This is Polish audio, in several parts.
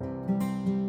Música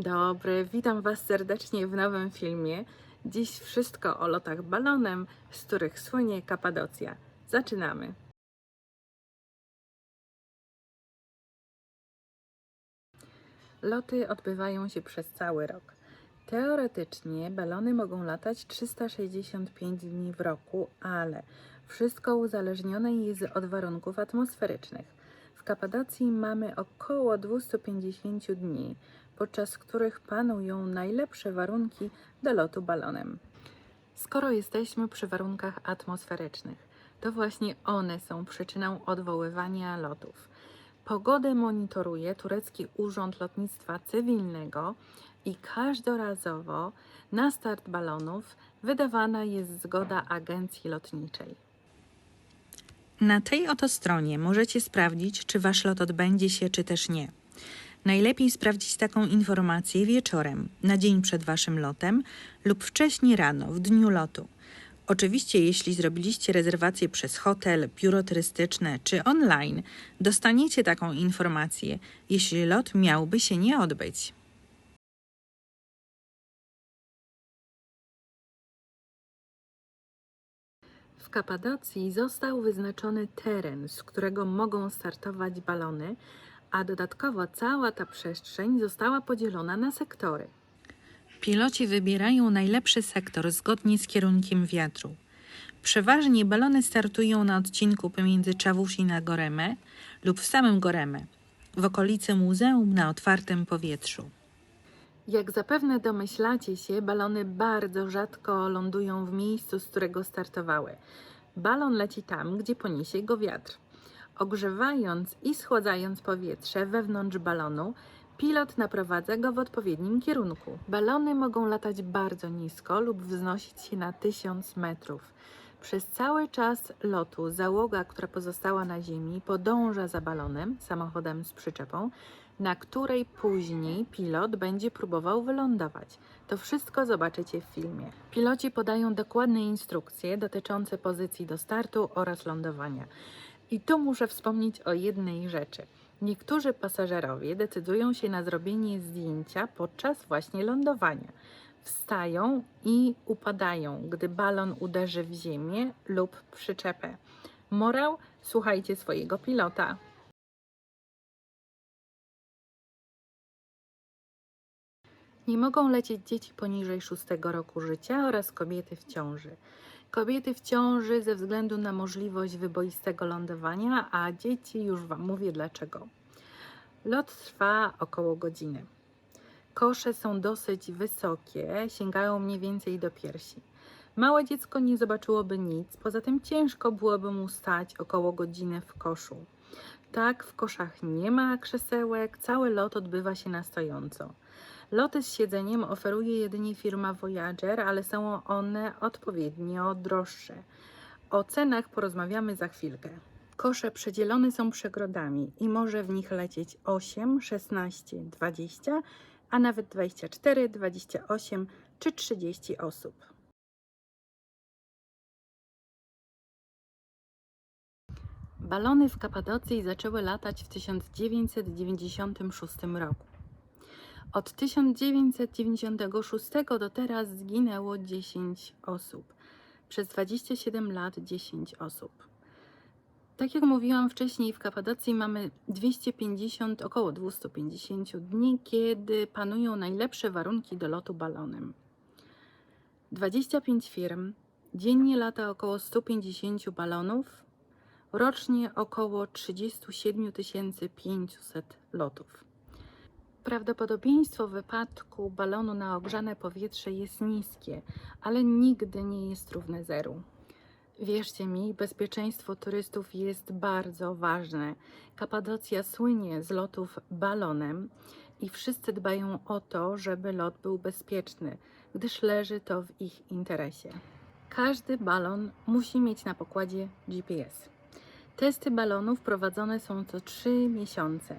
Dzień dobry, witam Was serdecznie w nowym filmie. Dziś wszystko o lotach balonem, z których słynie Kapadocja. Zaczynamy. Loty odbywają się przez cały rok. Teoretycznie balony mogą latać 365 dni w roku, ale wszystko uzależnione jest od warunków atmosferycznych. W Kapadocji mamy około 250 dni, podczas których panują najlepsze warunki do lotu balonem. Skoro jesteśmy przy warunkach atmosferycznych, to właśnie one są przyczyną odwoływania lotów. Pogodę monitoruje turecki Urząd Lotnictwa Cywilnego i każdorazowo na start balonów wydawana jest zgoda agencji lotniczej. Na tej oto stronie możecie sprawdzić, czy wasz lot odbędzie się, czy też nie. Najlepiej sprawdzić taką informację wieczorem, na dzień przed waszym lotem lub wcześniej rano, w dniu lotu. Oczywiście, jeśli zrobiliście rezerwację przez hotel, biuro turystyczne czy online, dostaniecie taką informację, jeśli lot miałby się nie odbyć. Kapadocji został wyznaczony teren, z którego mogą startować balony, a dodatkowo cała ta przestrzeń została podzielona na sektory. Piloci wybierają najlepszy sektor zgodnie z kierunkiem wiatru. Przeważnie balony startują na odcinku pomiędzy Czawusi na Goremę lub w samym Goremę, w okolicy muzeum na otwartym powietrzu. Jak zapewne domyślacie się, balony bardzo rzadko lądują w miejscu, z którego startowały. Balon leci tam, gdzie poniesie go wiatr. Ogrzewając i schładzając powietrze wewnątrz balonu, pilot naprowadza go w odpowiednim kierunku. Balony mogą latać bardzo nisko lub wznosić się na 1000 metrów. Przez cały czas lotu załoga, która pozostała na ziemi, podąża za balonem, samochodem z przyczepą, na której później pilot będzie próbował wylądować. To wszystko zobaczycie w filmie. Piloci podają dokładne instrukcje dotyczące pozycji do startu oraz lądowania. I tu muszę wspomnieć o jednej rzeczy. Niektórzy pasażerowie decydują się na zrobienie zdjęcia podczas właśnie lądowania. Wstają i upadają, gdy balon uderzy w ziemię lub przyczepę. Morał: słuchajcie swojego pilota. Nie mogą lecieć dzieci poniżej 6 roku życia oraz kobiety w ciąży. Kobiety w ciąży ze względu na możliwość wyboistego lądowania, a dzieci już Wam mówię dlaczego. Lot trwa około godziny. Kosze są dosyć wysokie, sięgają mniej więcej do piersi. Małe dziecko nie zobaczyłoby nic, poza tym ciężko byłoby mu stać około godziny w koszu. Tak, w koszach nie ma krzesełek, cały lot odbywa się na stojąco. Loty z siedzeniem oferuje jedynie firma Voyager, ale są one odpowiednio droższe. O cenach porozmawiamy za chwilkę. Kosze przedzielone są przegrodami i może w nich lecieć 8, 16, 20, a nawet 24, 28 czy 30 osób. Balony w Kapadocji zaczęły latać w 1996 roku. Od 1996 do teraz zginęło 10 osób. Przez 27 lat 10 osób. Tak jak mówiłam wcześniej, w Kapadocji mamy 250, około 250 dni, kiedy panują najlepsze warunki do lotu balonem. 25 firm, dziennie lata około 150 balonów, rocznie około 37 500 lotów. Prawdopodobieństwo wypadku balonu na ogrzane powietrze jest niskie, ale nigdy nie jest równe zeru. Wierzcie mi, bezpieczeństwo turystów jest bardzo ważne. Kapadocja słynie z lotów balonem i wszyscy dbają o to, żeby lot był bezpieczny, gdyż leży to w ich interesie. Każdy balon musi mieć na pokładzie GPS. Testy balonów prowadzone są co 3 miesiące.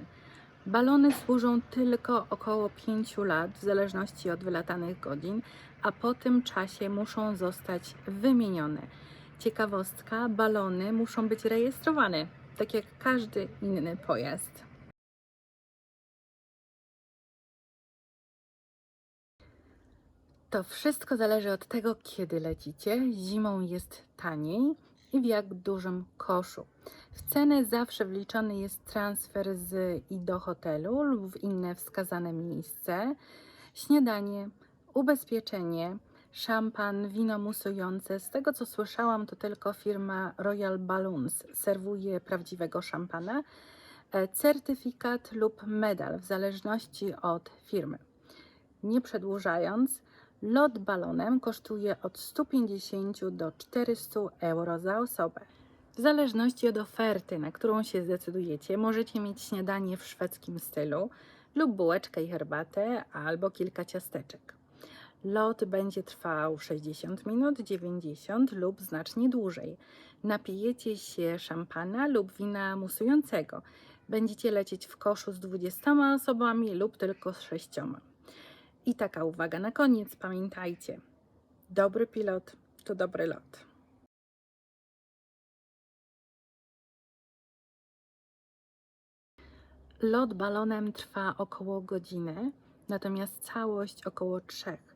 Balony służą tylko około 5 lat, w zależności od wylatanych godzin, a po tym czasie muszą zostać wymienione. Ciekawostka: balony muszą być rejestrowane, tak jak każdy inny pojazd. To wszystko zależy od tego, kiedy lecicie. Zimą jest taniej i w jak dużym koszu. W cenę zawsze wliczony jest transfer z i do hotelu lub w inne wskazane miejsce, śniadanie, ubezpieczenie, szampan, wino musujące. Z tego co słyszałam, to tylko firma Royal Balloons serwuje prawdziwego szampana, e, certyfikat lub medal w zależności od firmy. Nie przedłużając, lot balonem kosztuje od 150 do 400 euro za osobę. W zależności od oferty, na którą się zdecydujecie, możecie mieć śniadanie w szwedzkim stylu lub bułeczkę i herbatę, albo kilka ciasteczek. Lot będzie trwał 60 minut, 90 lub znacznie dłużej. Napijecie się szampana lub wina musującego. Będziecie lecieć w koszu z 20 osobami lub tylko z 6. I taka uwaga na koniec, pamiętajcie: dobry pilot to dobry lot. Lot balonem trwa około godziny, natomiast całość około trzech.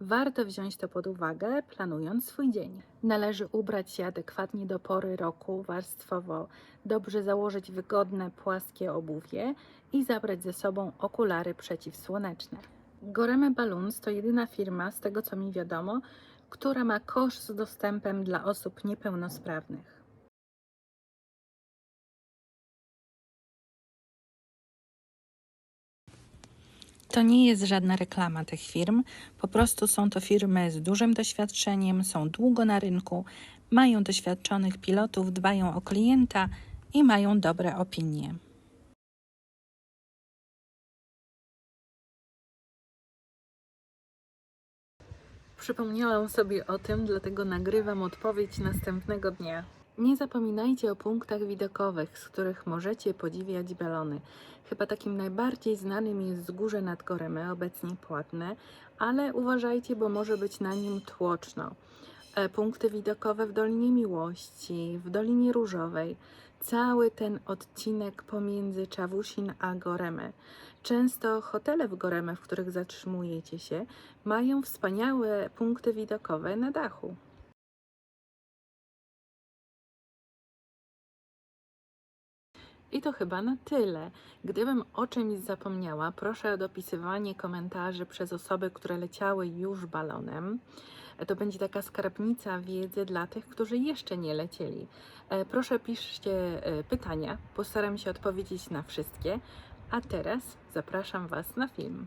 Warto wziąć to pod uwagę, planując swój dzień. Należy ubrać się adekwatnie do pory roku, warstwowo, dobrze założyć wygodne, płaskie obuwie i zabrać ze sobą okulary przeciwsłoneczne. Goreme Balloons to jedyna firma, z tego co mi wiadomo, która ma kosz z dostępem dla osób niepełnosprawnych. To nie jest żadna reklama tych firm, po prostu są to firmy z dużym doświadczeniem, są długo na rynku, mają doświadczonych pilotów, dbają o klienta i mają dobre opinie. Przypomniałam sobie o tym, dlatego nagrywam odpowiedź następnego dnia. Nie zapominajcie o punktach widokowych, z których możecie podziwiać balony. Chyba takim najbardziej znanym jest wzgórze nad Goremy, obecnie płatne, ale uważajcie, bo może być na nim tłoczno. E, Punkty widokowe w Dolinie Miłości, w Dolinie Różowej, cały ten odcinek pomiędzy Czawusin a Goremę. Często hotele w Goremę, w których zatrzymujecie się, mają wspaniałe punkty widokowe na dachu. I to chyba na tyle. Gdybym o czymś zapomniała, proszę o dopisywanie komentarzy przez osoby, które leciały już balonem. To będzie taka skarbnica wiedzy dla tych, którzy jeszcze nie lecieli. E, Proszę piszcie e, pytania, postaram się odpowiedzieć na wszystkie. A teraz zapraszam Was na film.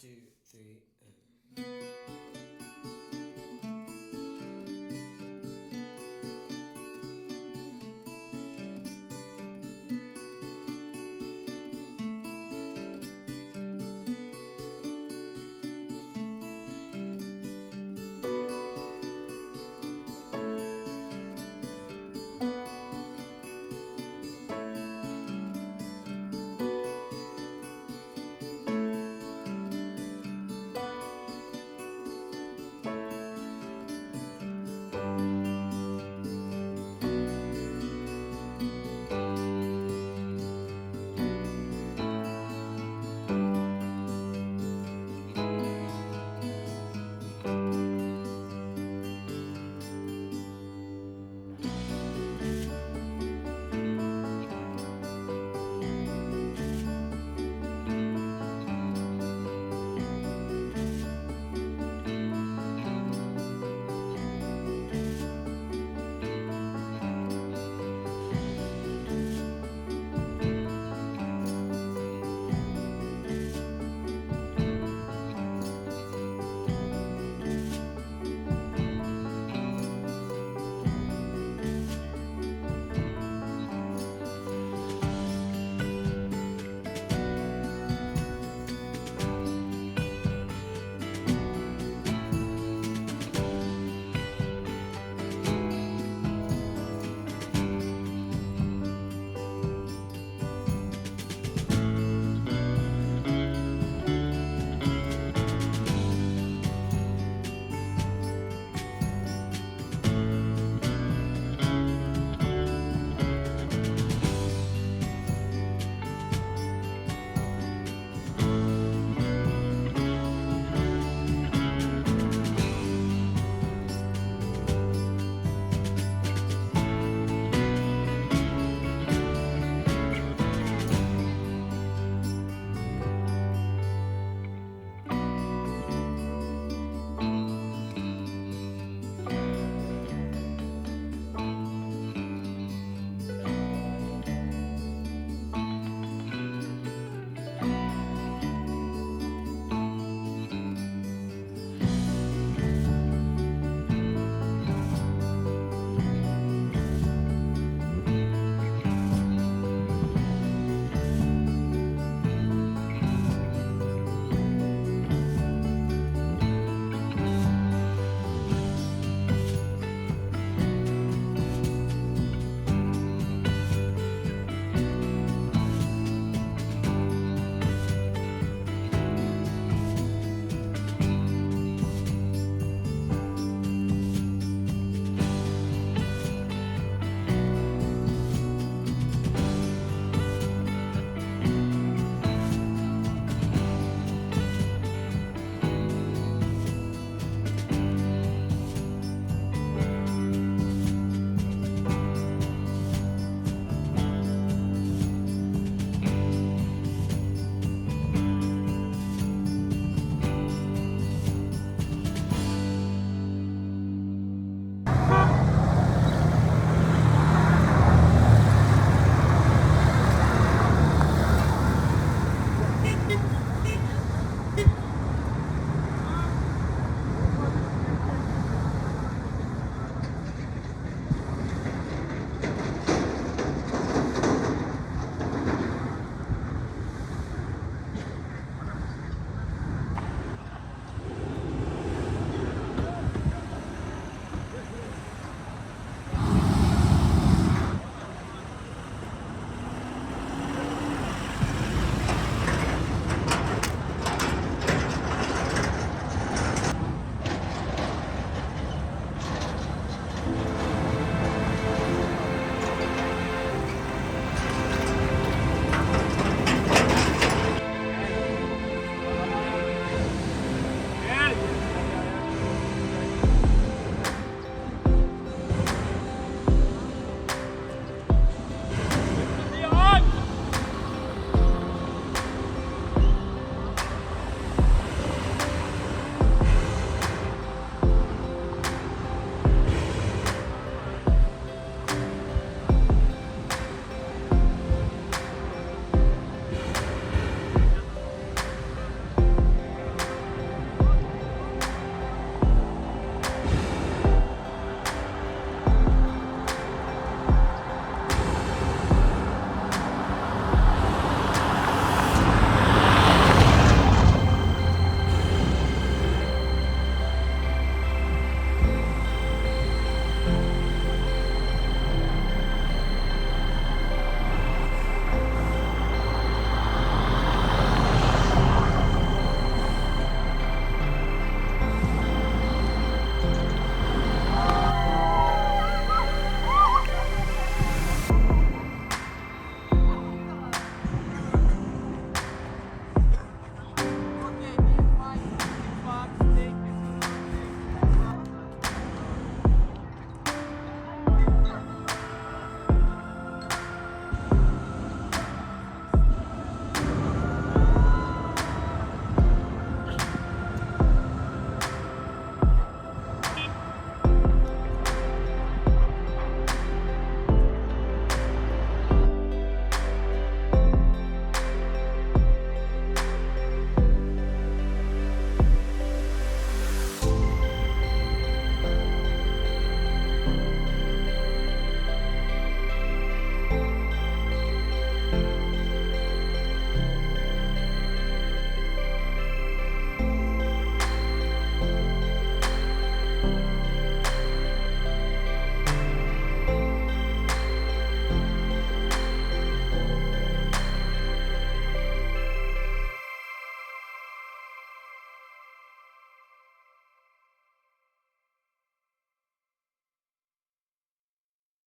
to